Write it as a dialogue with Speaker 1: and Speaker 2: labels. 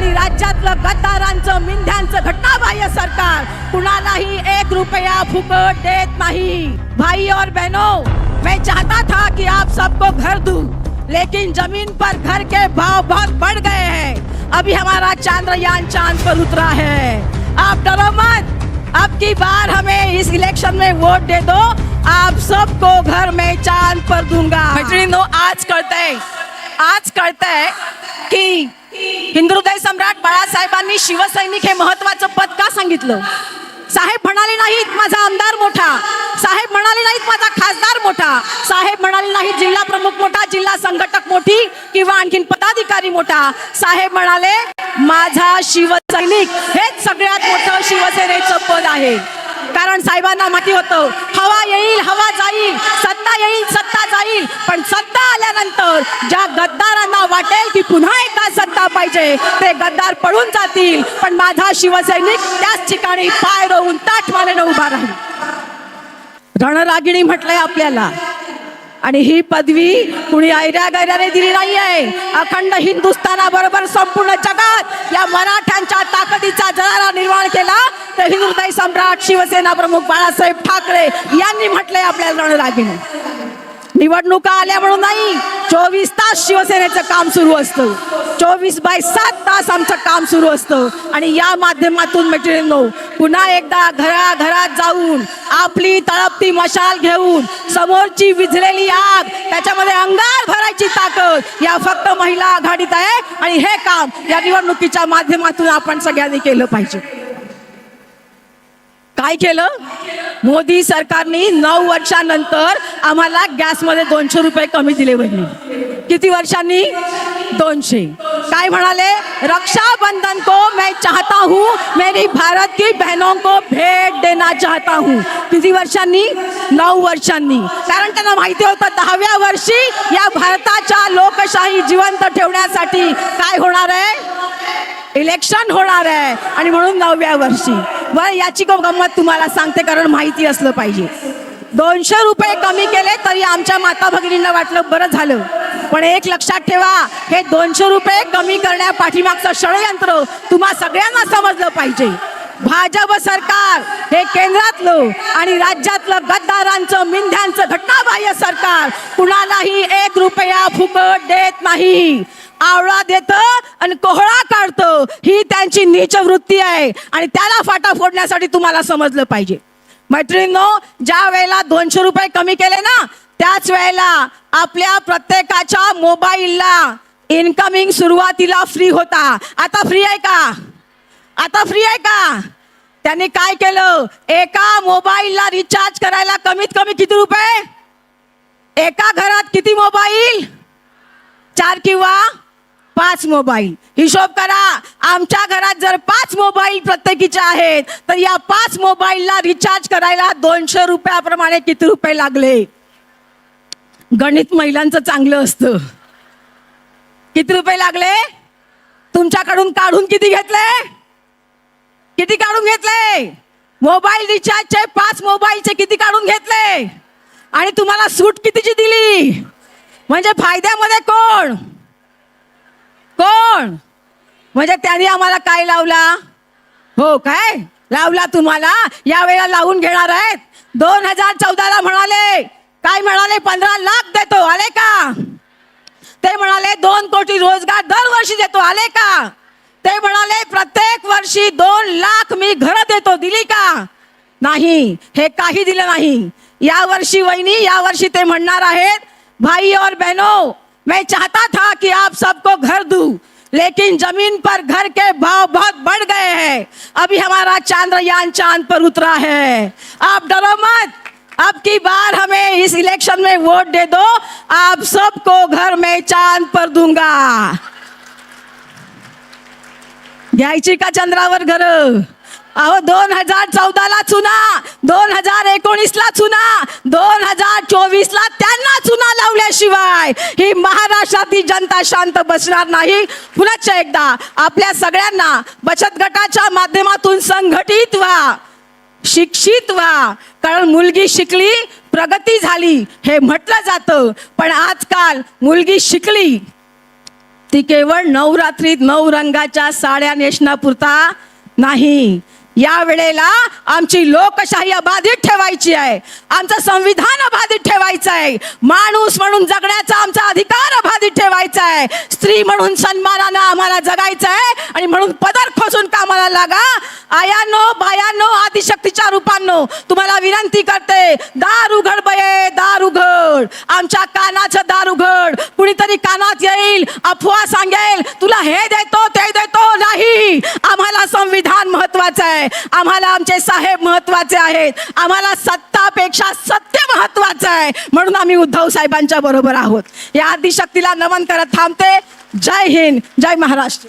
Speaker 1: आणि राज्यातलं गद्दारांचं मिंध्यांचं घटनाबाह्य सरकार. कुणालाही एक रुपया फुकट देत नाही. भाई और बहनों मैं चाहता था कि आप सबको घर दूं लेकिन जमीन पर घर के भाव बहुत बढ़ गए हैं। अभी हमारा चांद्रयान चांद पर उतरा है। आप डरो मत। अब की बार हमें इस इलेक्शन में वोट दे दो। आप सबको घर में चांद पर दूंगा। मैत्रिणींनो आज है आज कळतंय की हिंदू सम्राट बाळासाहेबांनी शिवसैनिक हे महत्वाचं पद का सांगितलं? साहेब म्हणाले नाहीत माझा आमदार मोठा. साहेब म्हणाले नाहीत माझा खासदार मोठा. साहेब म्हणाले नाहीत जिल्हा प्रमुख मोठा जिल्हा संघटक मोठी किंवा आणखीन पदाधिकारी मोठा. साहेब म्हणाले माझा शिवसैनिक हेच सगळ्यात मोठं शिवसेनेचं पद आहे. कारण साहेबांना माहिती होतं हवा येईल हवा जाईल सत्ता येईल सत्ता जाईल पण सत्ता आल्यानंतर ज्या गद्दारांना वाटेल की पुन्हा एकदा आहे ते गद्दार पळून जातील. पण माझा शिवसैनिक त्याच ठिकाणी पाय रोवून ताठ मानेनं उभा राहील. रणरागिणी म्हटलंय आपल्याला. आणि ही पदवी कुणी ऐऱ्या गैऱ्याने दिली नाही आहे अखंड हिंदुस्थानाबरोबर संपूर्ण जगात या मराठ्यांच्या ताकदीचा जरारा निर्माण केला. तर हिंदुदय सम्राट शिवसेना प्रमुख बाळासाहेब ठाकरे यांनी म्हटलंय आपल्याला रणरागिणी. निवडणुका आल्या म्हणून नाही. चोवीस तास शिवसेनेचं काम सुरू असतं. चोवीस बाय सात तास आमचं काम सुरू असतं. आणि या माध्यमातून मैत्रिणींनो पुन्हा एकदा घराघरात जाऊन आपली तळपती मशाल घेऊन समोरची विझलेली आग त्याच्यामध्ये अंगार भरायची ताकद या फक्त महिला आघाडीत आहे. आणि हे काम या निवडणुकीच्या माध्यमातून आपण सगळ्यांनी केलं पाहिजे. काय केलं? मोदी सरकारने नऊ वर्षानंतर आम्हाला गॅसमध्ये दोनशे रुपये कमी दिले बहिणी किती वर्षांनी? दोनशे. काय म्हणाले? रक्षाबंधन को मैं चाहता हूँ मेरी भारत की बहनों को भेट देना चाहता हूँ. किती वर्षांनी? नऊ वर्षांनी. कारण त्यांना माहिती होतं दहाव्या वर्षी या भारताच्या लोकशाही जिवंत ठेवण्यासाठी काय होणार आहे? इलेक्शन होणार आहे. आणि म्हणून नवव्या वर्षी. बरं याची गंमत तुम्हाला सांगते कारण माहिती असलं पाहिजे. दोनशे रुपये कमी केले तरी आमच्या माता भगिनींना वाटलं बरं झालं. पण एक लक्षात ठेवा हे दोनशे रुपये कमी करण्या पाठीमागचं षडयंत्र तुम्हा सगळ्यांना समजलं पाहिजे. भाजप सरकार हे केंद्रातलं आणि राज्यातलं गद्दारांचं मिंध्यांचं घटनाबाह्य सरकार कुणालाही एक रुपया फुकट देत नाही. आवळा देतं आणि कोहळा काढतं. ही त्यांची नीच वृत्ती आहे. आणि त्याला फाटा फोडण्यासाठी तुम्हाला समजलं पाहिजे. मैत्रिणींनो ज्या वेळेला दोनशे रुपये कमी केले ना त्याच वेळेला आपल्या प्रत्येकाच्या मोबाईलला इनकमिंग सुरुवातीला फ्री होता. आता फ्री आहे का? आता फ्री आहे का? त्यांनी काय केलं? एका मोबाईलला रिचार्ज करायला कमीत कमी किती रुपये? एका घरात किती मोबाईल? चार किंवा पाच मोबाईल. हिशोब करा आमच्या घरात जर पाच मोबाईल प्रत्येकीचे आहेत तर या पाच मोबाईलला रिचार्ज करायला दोनशे रुपयाप्रमाणे किती रुपये लागले? गणित महिलांचं चांगलं असतं. किती रुपये लागले? तुमच्याकडून काढून किती घेतले? किती काढून घेतले? मोबाईल रिचार्जचे पाच मोबाईलचे किती काढून घेतले? आणि तुम्हाला सूट कितीची दिली? म्हणजे फायद्यामध्ये कोण? कोण? म्हणजे त्यांनी आम्हाला काय लावला? हो काय? लावला तुम्हाला? या वेळेला लावून घेणार आहेत. दोन हजार चौदाला म्हणाले. काय म्हणाले? पंधरा लाख देतो. आले का? ते म्हणाले दोन कोटी रोजगार दरवर्षी देतो. आले का? ते म्हणाले प्रत्येक वर्षी दोन लाख मी घर देतो. दिली का? नाही. हे काही दिलं नाही. या वर्षी वहिनी या वर्षी ते म्हणणार आहेत भाई और बहनो मैं चाहता था कि आप सबको घर दूँ, लेकिन ज़मीन पर घर के भाव बहुत बढ़ गए हैं। अभी हमारा चांद्रयान चाँद पर उतरा है। आप डरो मत। अब की बार हमें इस इलेक्शन में वोट दे दो। आप सबको घर में चाँद पर दूँगा। का चंद्रावर घर। अहो दोन हजार चौदाला चुना. दोन हजार एकोणीसला चुना. दोन हजार चोवीसला त्यांना चुना लावल्याशिवाय ही महाराष्ट्रातील जनता शांत बसणार नाही. पुन्हा एकदा आपल्या सगळ्यांना बचत गटाच्या माध्यमातून संघटित व्हा शिक्षित व्हा. कारण मुलगी शिकली प्रगती झाली हे म्हटलं जातं. पण आजकाल मुलगी शिकली ती केवळ नवरात्रीत नऊ रंगाच्या साड्या नेसण्यापुरता नाही. या वेळेला आमची लोकशाही अबाधित ठेवायची आहे. आमचं संविधान अबाधित ठेवायचं आहे. माणूस म्हणून जगण्याचा आमचा अधिकार अबाधित ठेवायचा आहे. स्त्री म्हणून सन्मानानं आम्हाला जगायचं आहे आणि म्हणून पदर खोसून कामाला लागा. आयानो बायानो आदिशक्तीच्या रूपांनो तुम्हाला विनंती करते दार उघड बये दार उघड आमच्या कानाचं दार उघड कुणीतरी कानात येईल अफवा सांगेल तुला हे देतो ते देतो नाही. आम्हाला संविधान महत्वाचं आहे. आम्हाला आमचे साहेब महत्त्वाचे आहेत. आम्हाला सत्तापेक्षा सत्य महत्वाचं आहे. म्हणून आम्ही उद्धव साहेबांच्या बरोबर आहोत. या आदिशक्तीला नमन करत थांबते. जय हिंद जय महाराष्ट्र.